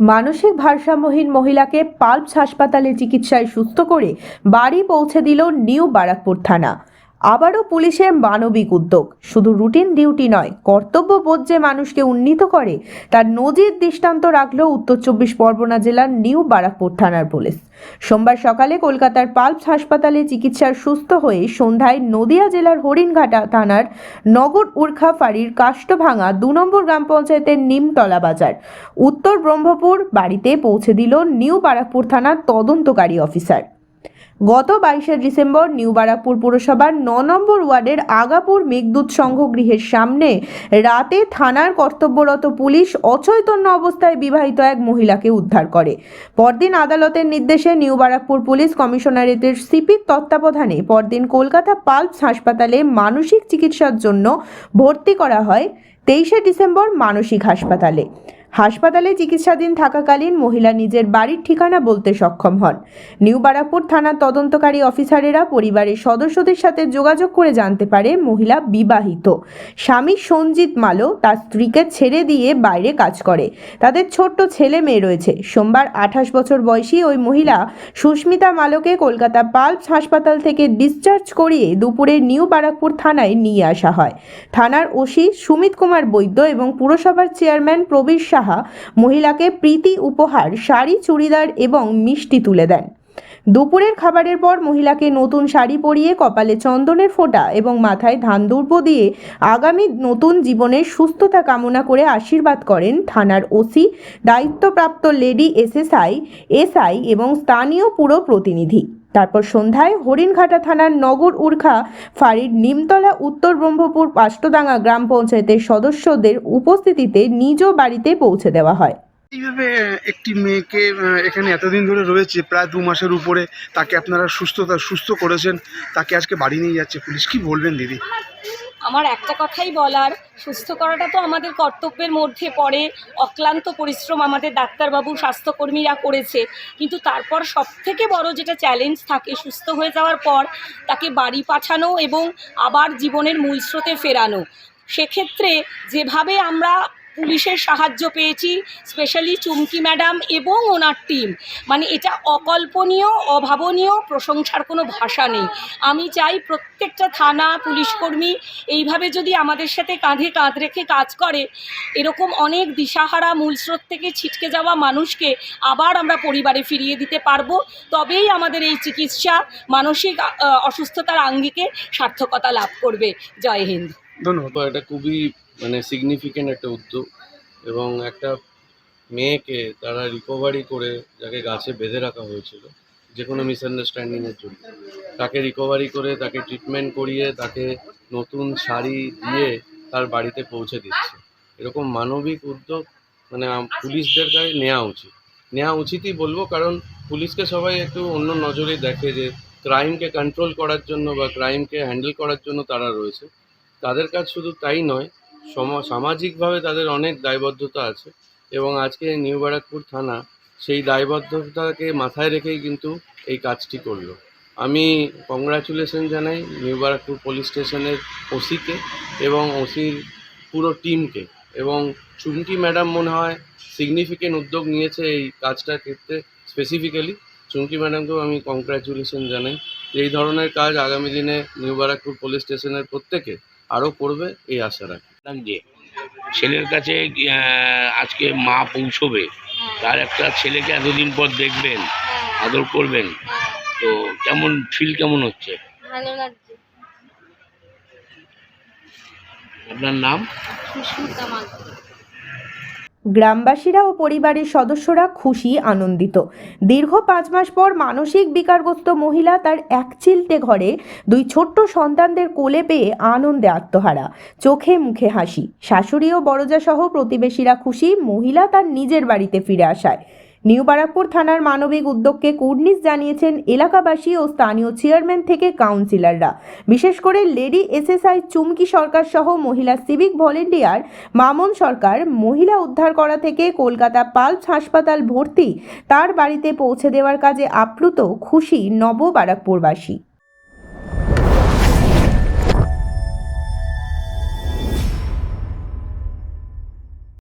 মানসিক ভারসাম্যহীন মহিলাকে পাল্পস হাসপাতালে চিকিৎসায় সুস্থ করে বাড়ি পৌঁছে দিল নিউ বারাকপুর থানা। আবারও পুলিশের মানবিক উদ্যোগ। শুধু রুটিন ডিউটি নয়, কর্তব্যবোধ যে মানুষকে উন্নীত করে, তার নজির দৃষ্টান্ত রাখল উত্তর চব্বিশ পরগনা জেলার নিউ বারাকপুর থানার পুলিশ। সোমবার সকালে কলকাতার পালপস হাসপাতালে চিকিৎসার সুস্থ হয়ে সন্ধ্যায় নদিয়া জেলার হরিণঘাটা থানার নগর উর্খা ফাঁড়ির কাষ্টভাঙা দু নম্বর গ্রাম পঞ্চায়েতের নিমতলা বাজার। উত্তর ব্রহ্মপুর বাড়িতে পৌঁছে দিল নিউ বারাকপুর থানার তদন্তকারী অফিসার। গত বাইশে ডিসেম্বর নিউ বারাকপুর পুরসভার ন নম্বর ওয়ার্ডের আগাপুর মেঘদূত সংঘ গৃহের সামনে রাতে থানার কর্তব্যরত পুলিশ অচৈতন্য অবস্থায় বিবাহিত এক মহিলাকে উদ্ধার করে। পরদিন আদালতের নির্দেশে নিউ বারাকপুর পুলিশ কমিশনারেটের সিপির তত্ত্বাবধানে পরদিন কলকাতা পালপস হাসপাতালে মানসিক চিকিৎসার জন্য ভর্তি করা হয়। তেইশে ডিসেম্বর মানসিক হাসপাতালে। হাসপাতালে চিকিৎসাধীন থাকাকালীন মহিলা নিজের বাড়ির ঠিকানা বলতে সক্ষম হন। নিউ বারাকপুর থানার তদন্তকারী অফিসারেরা পরিবারের সদস্যদের সাথে যোগাযোগ করে জানতে পারে মহিলা বিবাহিত। স্বামী সঞ্জিত মালো তার স্ত্রীকে ছেড়ে দিয়ে বাইরে কাজ করে। তাদের ছোট্ট ছেলে মেয়ে রয়েছে। সোমবার আঠাশ বছর বয়সী ওই মহিলা সুস্মিতা মালোকে কলকাতা পালস হাসপাতাল থেকে ডিসচার্জ করিয়ে দুপুরে নিউ বারাকপুর থানায় নিয়ে আসা হয়। থানার ওসি সুমিত কুমার বৈদ্য এবং পুরসভার চেয়ারম্যান প্রবীর সাহা মহিলাকে প্রীতি, উপহার, শাড়ি, চুড়িদার এবং মিষ্টি তুলে দেন। দুপুরের খাবারের পর মহিলাকে নতুন শাড়ি পরিয়ে কপালে চন্দনের ফোঁটা এবং মাথায় ধান দুর্ব দিয়ে আগামী নতুন জীবনের সুস্থতা কামনা করে আশীর্বাদ করেন থানার ওসি, দায়িত্বপ্রাপ্ত লেডি এসএসআই, এসআই এবং স্থানীয় পুরো প্রতিনিধি তারপর সন্ধ্যায় হরিণঘাটা থানার নগর উর্খা ফাঁড়ির নিমতলা উত্তর ব্রহ্মপুর পাষ্টদাঙ্গা গ্রাম পঞ্চায়েতের সদস্যদের উপস্থিতিতে নিজ বাড়িতে পৌঁছে দেওয়া হয়। এইভাবে একটি মেয়েকে এখানে এতদিন ধরে রয়েছে, প্রায় দু মাসের উপরে, তাকে আপনারা সুস্থতা, সুস্থ করেছেন, তাকে আজকে বাড়ি নিয়ে যাচ্ছে পুলিশ। কি বলবেন দিদি? আমার একটা কথাই বলার, সুস্থ করাটা তো আমাদের কর্তব্যের মধ্যে পড়ে, অক্লান্ত পরিশ্রম আমাদের ডাক্তারবাবু, স্বাস্থ্যকর্মীরা করেছে। কিন্তু তারপর সব থেকে বড় যেটা চ্যালেঞ্জ থাকে সুস্থ হয়ে যাওয়ার পর, তাকে বাড়ি পাঠানো এবং আবার জীবনের মূল স্রোতে ফেরানো। সেক্ষেত্রে যেভাবে আমরা পুলিশের সাহায্য পেয়েছি স্পেশালি চুমকি ম্যাডাম এবং ওনার টিম মানে এটা অকল্পনীয়, অভাবনীয়, প্রশংসার কোনো ভাষা নেই। আমি চাই প্রত্যেকটা থানা পুলিশকর্মী এইভাবে যদি আমাদের সাথে কাঁধে কাঁধ রেখে কাজ করে, এরকম অনেক দিশাহারা মূল স্রোত থেকে ছিটকে যাওয়া মানুষকে আবার আমরা পরিবারে ফিরিয়ে দিতে পারব। তবেই আমাদের এই চিকিৎসা মানসিক অসুস্থতার আঙ্গিকে সার্থকতা লাভ করবে। জয় হিন্দ। ধন্যবাদ। এটা খুবই মানে সিগনিফিকেন্ট একটা উদ্যোগ এবং একটা মেয়েকে তারা রিকভারি করে যাকে গাছে বেঁধে রাখা হয়েছিল যে কোনো মিসআন্ডারস্ট্যান্ডিংয়ের জন্য। তাকে রিকভারি করে, তাকে ট্রিটমেন্ট করিয়ে, তাকে নতুন শাড়ি দিয়ে তার বাড়িতে পৌঁছে দিচ্ছে। এরকম মানবিক উদ্যোগ মানে পুলিশদের গায়ে নেওয়া উচিত। নেওয়া উচিতই বলব কারণ পুলিশকে সবাই একটু অন্য নজরে দেখে যে ক্রাইমকে কন্ট্রোল করার জন্য বা ক্রাইমকে হ্যান্ডেল করার জন্য তারা রয়েছে। তাদের কাজ শুধু তাই নয় সামাজিকভাবে তাদের অনেক দায়বদ্ধতা আছে এবং আজকে নিউ বারাকপুর থানা সেই দায়বদ্ধতাকে মাথায় রেখেই কিন্তু এই কাজটি করল। আমি কংগ্রাচুলেশন জানাই নিউ বারাকপুর পুলিশ স্টেশনের ওসিকে এবং ওসির পুরো টিমকে এবং চুমকি ম্যাডাম মনে হয় সিগনিফিকেন্ট উদ্যোগ নিয়েছে এই কাজটার ক্ষেত্রে স্পেসিফিক্যালি চুমকি ম্যাডামকেও আমি কংগ্রাচুলেশন জানাই এই ধরনের কাজ আগামী দিনে নিউ বারাকপুর পুলিশ স্টেশনের প্রত্যেকে আরও করবে, এই আশা রাখি। লাগছে ছেলের কাছে আজকে মা পৌঁছবে তার একটা ছেলেকে এতদিন পর দেখবেন আদর করবেন তো কেমন ফিল কেমন হচ্ছে? আপনার নাম? সুস্মিতা গ্রামবাসীরা ও পরিবারের সদস্যরা খুশি, আনন্দিত। দীর্ঘ পাঁচ মাস পর মানসিক বিকারগ্রস্ত মহিলা তার এক চিলতে ঘরে দুই ছোট্ট সন্তানদের কোলে পেয়ে আনন্দে আত্মহারা। চোখে মুখে হাসি। শাশুড়ি ও বড়জাসহ প্রতিবেশীরা খুশি, মহিলা তার নিজের বাড়িতে ফিরে আসায়। নিউ বারাকপুর থানার মানবিক উদ্যোগকে কুর্নিশ জানিয়েছেন এলাকাবাসী ও স্থানীয় চেয়ারম্যান থেকে কাউন্সিলররা। বিশেষ করে লেডি এসএসআই চুমকি সরকার সহ মহিলা সিভিক ভলেন্টিয়ার মামন সরকার মহিলা উদ্ধার করা থেকে কলকাতা পালস হাসপাতাল ভর্তি তার বাড়িতে পৌঁছে দেওয়ার কাজে আপ্লুত খুশি নব বারাকপুরবাসী।